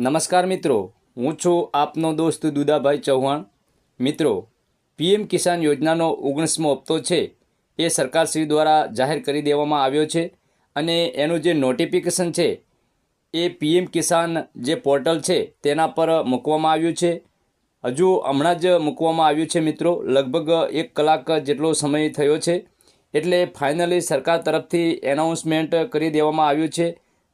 નમસ્કાર મિત્રો, હું છું આપનો દોસ્ત દુદાભાઈ ચૌહાણ. મિત્રો, પીએમ કિસાન યોજનાનો ઓગણીસમો હપ્તો છે એ સરકારશ્રી દ્વારા જાહેર કરી દેવામાં આવ્યો છે અને એનું જે નોટિફિકેશન છે એ પીએમ કિસાન જે પોર્ટલ છે તેના પર મૂકવામાં આવ્યું છે. હજુ હમણાં જ મૂકવામાં આવ્યું છે મિત્રો, લગભગ એક કલાક જેટલો સમય થયો છે એટલે ફાઇનલી સરકાર તરફથી એનાઉન્સમેન્ટ કરી દેવામાં આવ્યું છે,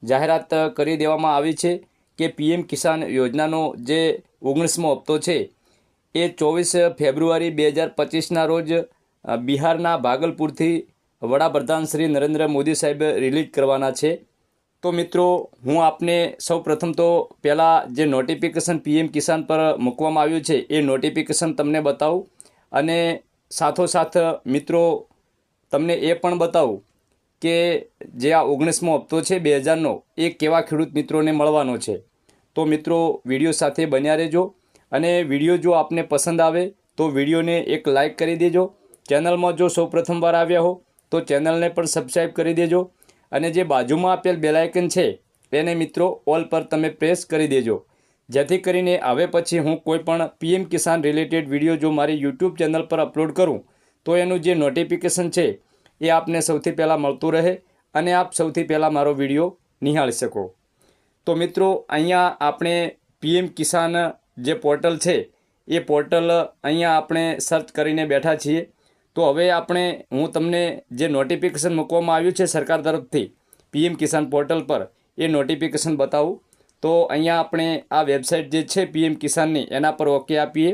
જાહેરાત કરી દેવામાં આવી છે કે પીએમ કિસાન યોજનાનો જે ઓગણીસમો હપ્તો છે, એ ચોવીસ ફેબ્રુઆરી બે હજાર પચીસના રોજ બિહારના ભાગલપુરથી વડાપ્રધાન શ્રી નરેન્દ્ર મોદી સાહેબ રિલીઝ કરવાના છે. તો મિત્રો, હું આપને સૌ પ્રથમ તો પહેલાં જે નોટિફિકેશન પીએમ કિસાન પર મૂકવામાં આવ્યું છે, એ નોટિફિકેશન તમને બતાવું. અને સાથોસાથ મિત્રો, તમને એ પણ બતાવું કે જે આ ઓગણીસમો હપ્તો છે, બે હજારનો, એ કેવા ખેડૂત મિત્રોને મળવાનો છે? તો મિત્રો, વીડિયો સાથે બન્યા રહેજો અને વીડિયો જો આપને પસંદ આવે, તો વિડીયોને એક લાઇક કરી દેજો. ચેનલમાં જો સૌ પ્રથમવાર આવ્યા હો, તો ચેનલને પણ સબસ્ક્રાઈબ કરી દેજો અને જે બાજુમાં આપેલ બેલાયકન છે, તેને મિત્રો ઓલ પર તમે પ્રેસ કરી દેજો. જેથી કરીને હવે પછી હું કોઈપણ પીએમ કિસાન રિલેટેડ વીડિયો જો મારી યુટ્યુબ ચેનલ પર અપલોડ કરું, તો એનું જે નોટિફિકેશન છે એ આપને સૌથી પહેલાં મળતું રહે અને આપ સૌથી પહેલાં મારો વીડિયો નિહાળી શકો. તો મિત્રો, અહીંયા આપણે પીએમ કિસાન જે પોર્ટલ છે, એ પોર્ટલ અહીંયા આપણે સર્ચ કરીને બેઠા છીએ. તો હવે આપણે, હું તમને જે નોટિફિકેશન મૂકવામાં આવ્યું છે સરકાર તરફથી પીએમ કિસાન પોર્ટલ પર, એ નોટિફિકેશન બતાવું. તો અહીંયા આપણે આ વેબસાઇટ જે છે પીએમ કિસાનની, એના પર ઓકે આપીએ.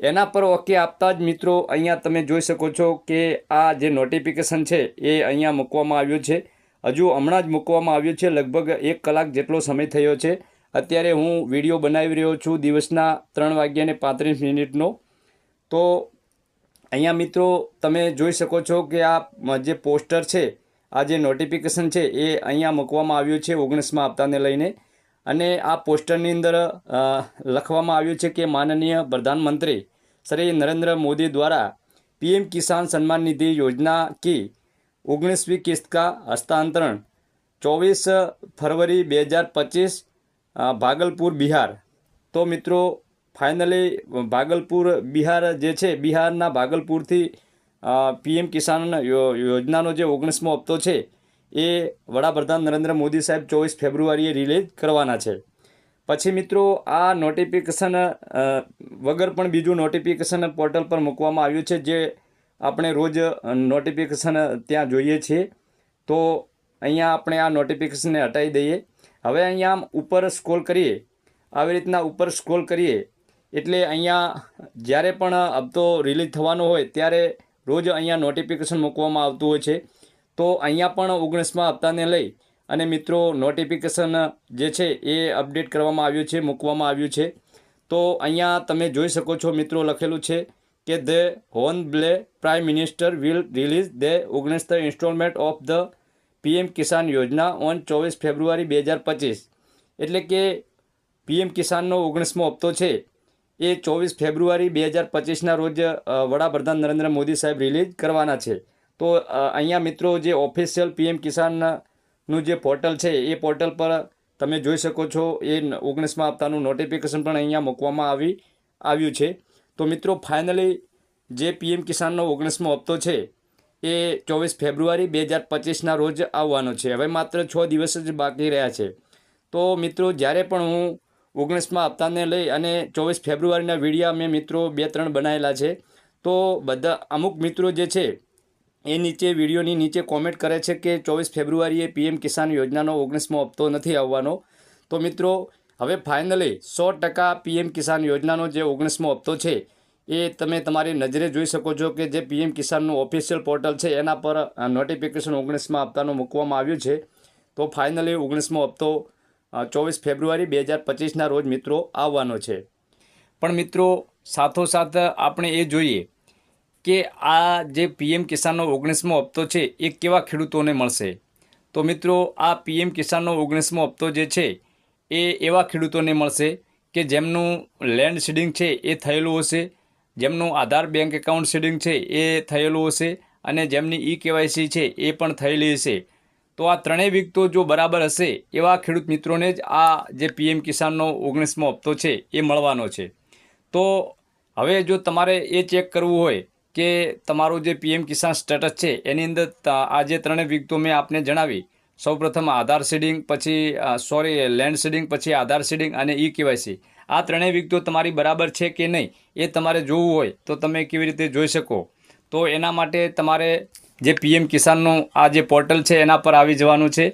એના પર ઓકે આપતા જ મિત્રો અહીંયા તમે જોઈ શકો છો કે આ જે નોટિફિકેશન છે એ અહીંયા મૂકવામાં આવ્યું છે. હજુ હમણાં જ મૂકવામાં આવ્યું છે, લગભગ એક કલાક જેટલો સમય થયો છે. અત્યારે હું વીડિયો બનાવી રહ્યો છું દિવસના ત્રણ વાગ્યાને પાંત્રીસ મિનિટનો. તો અહીંયા મિત્રો તમે જોઈ શકો છો કે આ જે પોસ્ટર છે, આ જે નોટિફિકેશન છે એ અહીંયા મૂકવામાં આવ્યું છે ઓગણીસમાં હપ્તાને લઈને. અને આ પોસ્ટરની અંદર લખવામાં આવ્યું છે કે માનનીય પ્રધાનમંત્રી શ્રી નરેન્દ્ર મોદી દ્વારા પીએમ કિસાન સન્માન નિધિ યોજના કી ઓગણીસમી કિસ્ત કા હસ્તાંતરણ ચોવીસ ફરવરી બે હજાર પચીસ ભાગલપુર, બિહાર. તો મિત્રો, ફાઇનલી, ભાગલપુર, બિહાર જે છે, બિહારના ભાગલપુરથી પીએમ કિસાન યોજનાનો જે ઓગણીસમો હપ્તો છે એ વડાપ્રધાન નરેન્દ્ર મોદી સાહેબ ચોવીસ ફેબ્રુઆરીએ રિલીઝ કરવાના છે. પછી મિત્રો, આ નોટિફિકેશન વગર પણ બીજું નોટિફિકેશન પોર્ટલ પર મૂકવામાં આવ્યું છે જે આપણે રોજ નોટિફિકેશન ત્યાં જોઈએ છીએ. તો અહીંયા આપણે આ નોટિફિકેશનને હટાવી દઈએ. હવે અહીંયા આમ ઉપર સ્ક્રોલ કરીએ. આવી રીતના ઉપર સ્ક્રોલ કરીએ. એટલે અહીંયા જ્યારે પણ હપ્તો રિલીઝ થવાનો હોય ત્યારે રોજ અહીંયા નોટિફિકેશન મૂકવામાં આવતું હોય છે. તો અહીંયા પણ ઓગણીસમાં હપ્તાને લઈ અને મિત્રો નોટિફિકેશન જે છે એ અપડેટ કરવામાં આવ્યું છે, મૂકવામાં આવ્યું છે. તો અહીંયા તમે જોઈ શકો છો મિત્રો લખેલું છે કે the honourable prime minister will release the ઓગણીસ instalment of the PM Kisan યોજના ઓન ચોવીસ ફેબ્રુઆરી બે હજાર પચીસ. એટલે કે પીએમ કિસાનનો ઓગણીસમો હપ્તો છે એ ચોવીસ ફેબ્રુઆરી બે હજાર પચીસના રોજ વડાપ્રધાન નરેન્દ્ર મોદી સાહેબ રિલીઝ કરવાના છે. તો અહીંયા મિત્રો જે ઓફિશિયલ પીએમ કિસાનનું જે પોર્ટલ છે, એ પોર્ટલ પર તમે જોઈ શકો છો, એ ઓગણીસમાં હપ્તાનું નોટિફિકેશન પણ અહીંયા મૂકવામાં આવી, આવ્યું છે. તો મિત્રો ફાઇનલી જે પીએમ કિસાનનો ઓગણીસમો હપ્તો છે, એ ચોવીસ ફેબ્રુઆરી બે હજાર પચીસના રોજ આવવાનો છે. હવે માત્ર છ દિવસ જ બાકી રહ્યા છે. તો મિત્રો, જ્યારે પણ હું ઓગણીસમાં હપ્તાને લઈ અને ચોવીસ ફેબ્રુઆરીના વિડીયા મેં મિત્રો બે ત્રણ બનાવેલા છે, તો બધા અમુક મિત્રો જે છે એ નીચે વિડીયોની નીચે કોમેન્ટ કરે છે કે ચોવીસ ફેબ્રુઆરીએ પીએમ કિસાન યોજનાનો ઓગણીસમો હપ્તો નથી આવવાનો. તો મિત્રો, હવે ફાઇનલી સો ટકા પીએમ કિસાન યોજનાનો જે ઓગણીસમો હપ્તો છે, એ તમે તમારી નજરે જોઈ શકો છો કે જે પીએમ કિસાનનું ઓફિશિયલ પોર્ટલ છે, એના પર નોટિફિકેશન ઓગણીસમાં હપ્તાનું મૂકવામાં આવ્યું છે. તો ફાઇનલી ઓગણીસમો હપ્તો ચોવીસ ફેબ્રુઆરી બે હજાર પચીસના રોજ મિત્રો આવવાનો છે. પણ મિત્રો, સાથોસાથ આપણે એ જોઈએ કે આ જે પીએમ કિસાનનો ઓગણીસમો હપ્તો છે, એ કેવા ખેડૂતોને મળશે? તો મિત્રો, આ પીએમ કિસાનનો ઓગણીસમો હપ્તો જે છે, એ એવા ખેડૂતોને મળશે કે જેમનું લેન્ડ સીડિંગ છે, એ થયેલું હશે, જેમનું આધાર બેંક એકાઉન્ટ સીડિંગ છે, એ થયેલું હશે, અને જેમની ઈ કેવાયસી છે, એ પણ થયેલી હશે. તો આ ત્રણેય વિગતો જો બરાબર હશે, એવા ખેડૂત મિત્રોને જ આ જે પીએમ કિસાનનો ઓગણીસમો હપ્તો છે, એ મળવાનો છે. તો હવે જો તમારે એ ચેક કરવું હોય કે તમારું જે પીએમ કિસાન સ્ટેટસ છે, એની અંદર આ જે ત્રણેય વિગતો મેં આપને જણાવી. સૌપ્રથમ આધાર સીડિંગ, પછી સોરી લેન્ડ સીડિંગ, પછી આધાર સીડિંગ અને ઈ કેવાયસી આ ત્રણેય વિગતો તમારી બરાબર છે કે નહીં, એ તમારે જોવું હોય તો તમે કેવી રીતે જોઈ શકો. તો એના માટે તમારે જે પીએમ કિસાનનું આ જે પોર્ટલ છે, એના પર આવી જવાનું છે.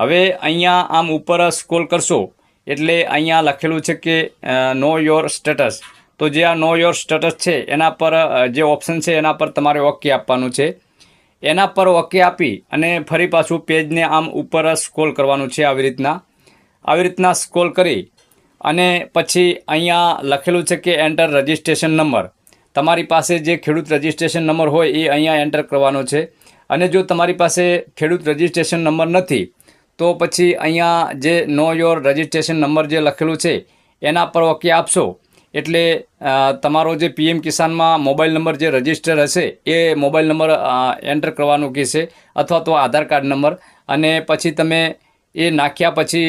હવે અહીંયા આમ ઉપર સ્ક્રોલ કરશો, એટલે અહીંયા લખેલું છે કે નો યોર સ્ટેટસ તો જે આ નો યોર સ્ટેટસ છે, એના પર જે ઓપ્શન છે, એના પર તમારે ઓકે આપવાનું છે. એના પર ઓકે આપી અને ફરી પાછું પેજને આમ ઉપર સ્ક્રોલ કરવાનું છે આવી રીતના. આવી રીતના સ્ક્રોલ કરી અને પછી અહીંયા લખેલું છે કે એન્ટર રજિસ્ટ્રેશન નંબર તમારી પાસે જે ખેડૂત રજિસ્ટ્રેશન નંબર હોય એ અહીંયા એન્ટર કરવાનો છે. અને જો તમારી પાસે ખેડૂત રજિસ્ટ્રેશન નંબર નથી, તો પછી અહીંયા જે નો યોર રજિસ્ટ્રેશન નંબર જે લખેલું છે, એના પર ઓકે આપશો. એટલે તમારો જે પીએમ કિસાનમાં મોબાઈલ નંબર જે રજિસ્ટર હશે, એ મોબાઈલ નંબર એન્ટર કરવાનું કહેશે, અથવા તો આધાર કાર્ડ નંબર. અને પછી તમે એ નાખ્યા પછી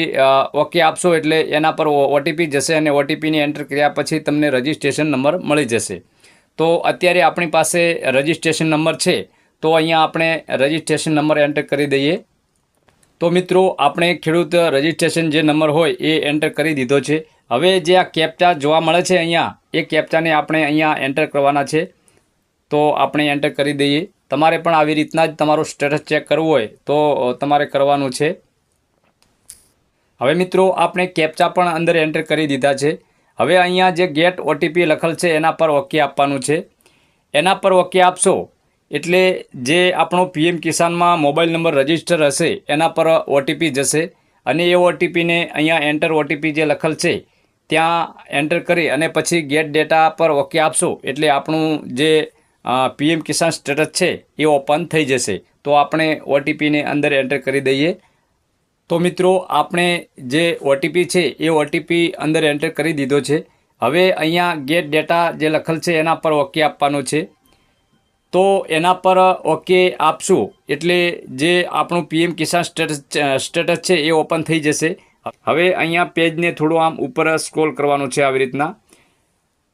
ઓકે આપશો એટલે એના પર ઓટીપી જશે અને ઓટીપીને એન્ટર કર્યા પછી તમને રજિસ્ટ્રેશન નંબર મળી જશે. તો અત્યારે આપણી પાસે રજિસ્ટ્રેશન નંબર છે, તો અહીંયા આપણે રજિસ્ટ્રેશન નંબર એન્ટર કરી દઈએ. તો મિત્રો, આપણે ખેડૂત રજિસ્ટ્રેશન જે નંબર હોય એ એન્ટર કરી દીધો છે. હવે જે આ કેપ્ચા જોવા મળે છે અહીંયા, એ કેપ્ચાને આપણે અહીંયા એન્ટર કરવાના છે. તો આપણે એન્ટર કરી દઈએ. તમારે પણ આવી રીતના જ તમારું સ્ટેટસ ચેક કરવું હોય તો તમારે કરવાનું છે. હવે મિત્રો, આપણે કેપ્ચા પણ અંદર એન્ટર કરી દીધા છે. હવે અહીંયા જે ગેટ ઓટીપી લખેલ છે, એના પર ઓકે આપવાનું છે. એના પર ઓકે આપશો, એટલે જે આપણો પીએમ કિસાનમાં મોબાઈલ નંબર રજિસ્ટર હશે, એના પર ઓટીપી જશે. અને એ ઓટીપીને અહીંયા એન્ટર ઓટીપી જે લખેલ છે ત્યાં એન્ટર કરી અને પછી ગેટ ડેટા પર ઓકે આપશો. એટલે આપણું જે પીએમ કિસાન સ્ટેટસ છે, એ ઓપન થઈ જશે. તો આપણે ઓટીપીને અંદર એન્ટર કરી દઈએ. તો મિત્રો, આપણે જે ઓટીપી છે, એ ઓટીપી અંદર એન્ટર કરી દીધો છે. હવે અહીંયા ગેટ ડેટા જે લખેલ છે, એના પર ઓકે આપવાનો છે. તો એના પર ઓકે આપશું. એટલે જે આપણું પીએમ કિસાન સ્ટેટસ સ્ટેટસ છે, એ ઓપન થઈ જશે. હવે અહીંયા પેજને થોડું આમ ઉપર સ્ક્રોલ કરવાનું છે આવી રીતના.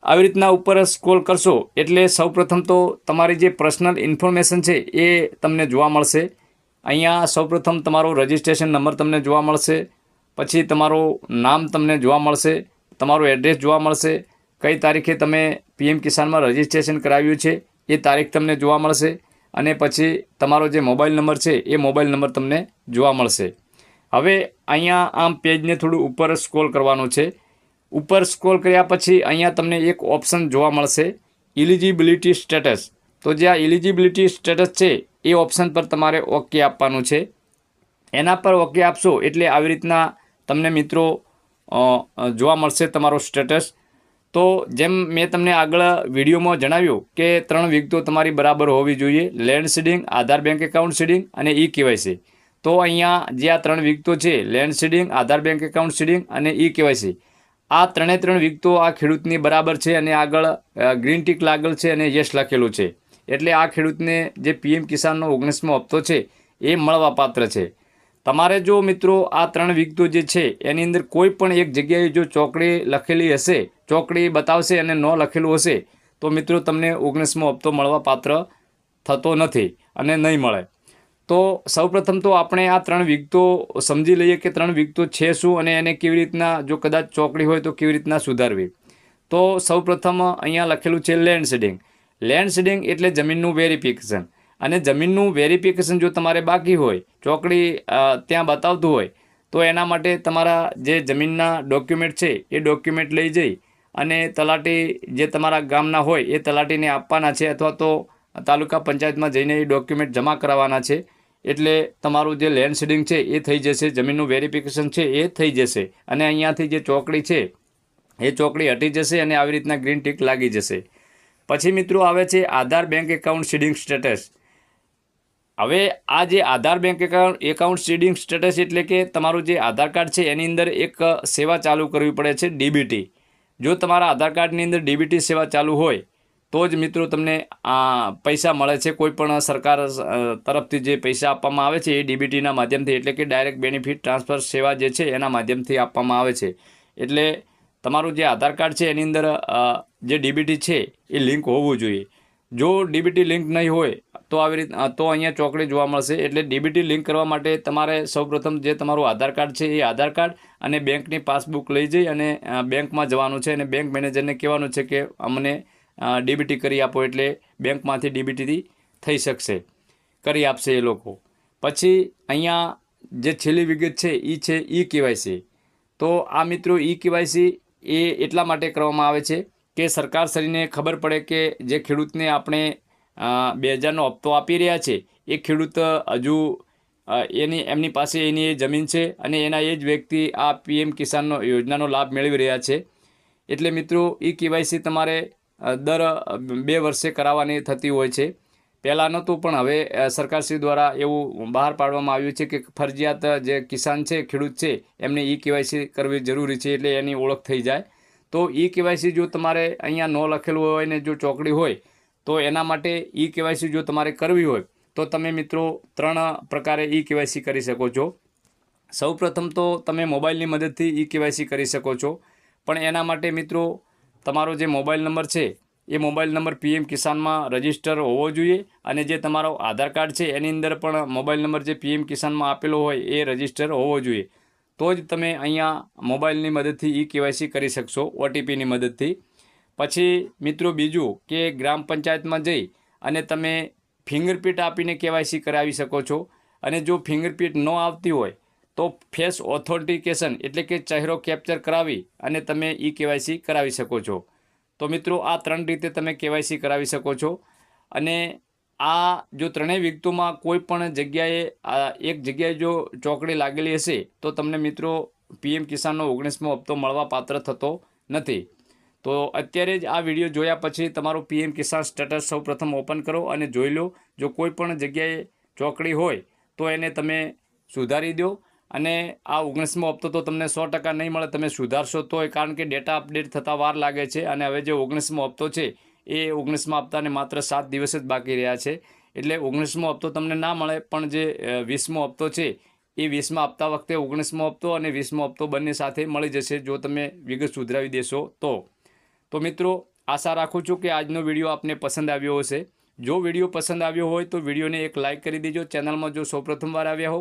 આવી રીતના ઉપર સ્ક્રોલ કરશો એટલે સૌપ્રથમ તો તમારી જે પર્સનલ ઇન્ફોર્મેશન છે એ તમને જોવા મળશે. અહીંયા સૌપ્રથમ તમારો રજિસ્ટ્રેશન નંબર તમને જોવા મળશે. પછી તમારું નામ તમને જોવા મળશે. તમારું એડ્રેસ જોવા મળશે. કઈ તારીખે તમે પીએમ કિસાનમાં રજિસ્ટ્રેશન કરાવ્યું છે એ તારીખ તમને જોવા મળશે. અને પછી તમારો જે મોબાઈલ નંબર છે એ મોબાઈલ નંબર તમને જોવા મળશે. હવે અહીંયા આમ પેજને થોડું ઉપર સ્ક્રોલ કરવાનું છે. ઉપર સ્ક્રોલ કર્યા પછી અહીંયા તમને એક ઓપ્શન જોવા મળશે ઇલિજિબિલિટી સ્ટેટસ તો જે આ ઇલિજિબિલિટી સ્ટેટસ છે, એ ઓપ્શન પર તમારે ઓકે આપવાનું છે. એના પર ઓકે આપશો એટલે આવી રીતના તમને મિત્રો જોવા મળશે તમારો સ્ટેટસ તો જેમ મેં તમને આગળ વિડીયોમાં જણાવ્યું કે ત્રણ વિગતો તમારી બરાબર હોવી જોઈએ land seeding Aadhaar bank account seeding અને ઈ કેવાયસી તો અહીંયા જે આ ત્રણ વિગતો છે land seeding Aadhaar bank account seeding અને ઈ કેવાયસી આ ત્રણે ત્રણ વિગતો આ ખેડૂતની બરાબર છે અને આગળ ગ્રીન ટીક લાગેલ છે અને યશ લખેલું છે. એટલે આ ખેડૂતને જે પીએમ કિસાનનો ઓગણીસમો હપ્તો છે, એ મળવાપાત્ર છે. તમારે જો મિત્રો આ ત્રણ વિગતો જે છે, એની અંદર કોઈ પણ એક જગ્યાએ જો ચોકડી લખેલી હશે, ચોકડી બતાવશે અને ન લખેલું હશે, તો મિત્રો તમને ઓગણીસમો હપ્તો મળવા પાત્ર થતો નથી અને નહીં મળે. તો સૌપ્રથમ તો આપણે આ ત્રણ વિગતો સમજી લઈએ કે ત્રણ વિગતો છે શું અને એને કેવી રીતના, જો કદાચ ચોકડી હોય તો કેવી રીતના સુધારવી. તો સૌપ્રથમ અહીંયા લખેલું છે લેન્ડ સીડિંગ લેન્ડ સીડિંગ એટલે જમીનનું વેરિફિકેશન. અને જમીનનું વેરિફિકેશન જો તમારે બાકી હોય, ચોકડી ત્યાં બતાવતું હોય, તો એના માટે તમારા જે જમીનના ડોક્યુમેન્ટ છે એ ડોક્યુમેન્ટ લઈ જઈ અને તલાટી જે તમારા ગામના હોય એ તલાટીને આપવાના છે અથવા તો તાલુકા પંચાયતમાં જઈને એ ડોક્યુમેન્ટ જમા કરાવવાના છે. એટલે તમારું જે લેન્ડ સીડિંગ છે એ થઈ જશે, જમીનનું વેરિફિકેશન છે એ થઈ જશે. અને અહીંયાથી જે ચોકડી છે, એ ચોકડી હટી જશે અને આવી રીતના ગ્રીન ટીક લાગી જશે. પછી મિત્રો આવે છે Aadhaar bank account seeding status હવે આ જે Aadhaar bank account account seeding status એટલે કે તમારું જે આધાર કાર્ડ છે એની અંદર એક સેવા ચાલુ કરવી પડે છે ડીબીટી. જો તમારા આધાર કાર્ડની અંદર ડીબીટી સેવા ચાલુ હોય તો જ મિત્રો તમને આ પૈસા મળે છે. કોઈ પણ સરકાર તરફથી જે પૈસા આપવામાં આવે છે એ ડીબીટીના માધ્યમથી, એટલે કે ડાયરેક્ટ બેનિફિટ ટ્રાન્સફર સેવા જે છે એના માધ્યમથી આપવામાં આવે છે. એટલે તમારું જે આધાર કાર્ડ છે એની અંદર જે ડીબીટી છે એ લિંક હોવું જોઈએ. જો ડીબીટી લિંક નહીં હોય, તો આવી રીત તો અહીંયા ચોકડી જોવા મળશે. એટલે ડીબીટી લિંક કરવા માટે તમારે સૌપ્રથમ જે તમારું આધાર કાર્ડ છે એ આધાર કાર્ડ અને બેંકની પાસબુક લઈ જઈ અને બેંકમાં જવાનું છે અને બેંક મેનેજરને કહેવાનું છે કે અમને ડીબીટી કરી આપો એટલે બેંકમાંથી ડીબીટીથી થઈ શકશે. કરી આપશે એ લોકો. પછી અહીંયા જે છેલ્લી વિગત છે એ છે ઈ કેવાયસી તો આ મિત્રો ઈ કેવાયસી એ એટલા માટે કરવામાં આવે છે કે સરકાર શ્રીને ખબર પડે કે જે ખેડૂતને આપણે બે હજારનો હપ્તો આપી રહ્યા છે, એ ખેડૂત હજુ એની, એમની પાસે એની એ જમીન છે અને એના એ જ વ્યક્તિ આ પીએમ કિસાનનો યોજનાનો લાભ મેળવી રહ્યા છે. એટલે મિત્રો ઈ કેવાયસી તમારે દર બે વર્ષે કરાવવાની થતી હોય છે. પહેલાં નહોતું, પણ હવે સરકારશ્રી દ્વારા એવું બહાર પાડવામાં આવ્યું છે કે ફરજિયાત જે કિસાન છે, ખેડૂત છે, એમને ઈ કેવાયસી કરવી જરૂરી છે એટલે એની ઓળખ થઈ જાય. તો ઈ કેવાયસી જો તમારે અહીંયા ન લખેલું હોય ને જો ચોકડી હોય, તો એના માટે ઈ કેવાયસી જો તમારે કરવી હોય, તો તમે મિત્રો ત્રણ પ્રકારે ઈ કેવાયસી કરી શકો છો. સૌપ્રથમ તો તમે મોબાઈલની મદદથી ઈ કેવાયસી કરી શકો છો. પણ એના માટે મિત્રો તમારો જે મોબાઈલ નંબર છે, એ મોબાઈલ નંબર પીએમ કિસાનમાં રજિસ્ટર હોવો જોઈએ અને જે તમારો આધાર કાર્ડ છે, એની અંદર પણ મોબાઈલ નંબર જે પીએમ કિસાનમાં આપેલો હોય, એ રજિસ્ટર હોવો જોઈએ. તો જ તમે અહીંયા મોબાઈલની મદદથી ઈ કેવાયસી કરી શકશો, ઓટીપીની મદદથી. પછી મિત્રો બીજું કે ગ્રામ પંચાયતમાં જઈ અને તમે ફિંગરપ્રિન્ટ આપીને કેવાયસી કરાવી શકો છો. અને જો ફિંગરપ્રિન્ટ ન આવતી હોય તો ફેસ ઓથોરિટિકેશન એટલે કે ચહેરો કેપ્ચર કરાવી અને તમે ઈ કેવાયસી કરાવી શકો છો. તો મિત્રો, આ ત્રણ રીતે તમે કેવાયસી કરાવી શકો છો. અને આ જો ત્રણેય વિગતોમાં કોઈ પણ જગ્યાએ એક જગ્યાએ જો ચોકડી લાગેલી હશે, તો તમને મિત્રો પીએમ કિસાનનો ઓગણીસમો હપ્તો મળવા પાત્ર થતો નથી. તો અત્યારે જ આ વીડિયો જોયા પછી તમારું પીએમ કિસાન સ્ટેટસ સૌ પ્રથમ ઓપન કરો અને જોઈ લો. જો કોઈ પણ જગ્યાએ ચોકડી હોય, તો એને તમે સુધારી દો. અને આ ઓગણીસમો હપ્તો તો તમને સો ટકા નહીં મળે, તમે સુધારશો તોય, કારણ કે ડેટા અપડેટ થતાં વાર લાગે છે અને હવે જે ઓગણીસમો હપ્તો છે, એ ઓગણીસમા હપ્તાને માત્ર સાત દિવસ જ બાકી રહ્યા છે. એટલે ઓગણીસમો હપ્તો તમને ના મળે, પણ જે વીસમો હપ્તો છે, એ વીસમા હપ્તા વખતે ઓગણીસમો હપ્તો અને વીસમો હપ્તો બંને સાથે મળી જશે, જો તમે વિગત સુધરાવી દેશો તો. તો મિત્રો, આશા રાખું છું કે આજનો વીડિયો આપને પસંદ આવ્યો હશે. જો વીડિયો પસંદ આવ્યો હોય તો વિડીયોને એક લાઇક કરી દેજો. ચેનલમાં જો સૌપ્રથમવાર આવ્યા હો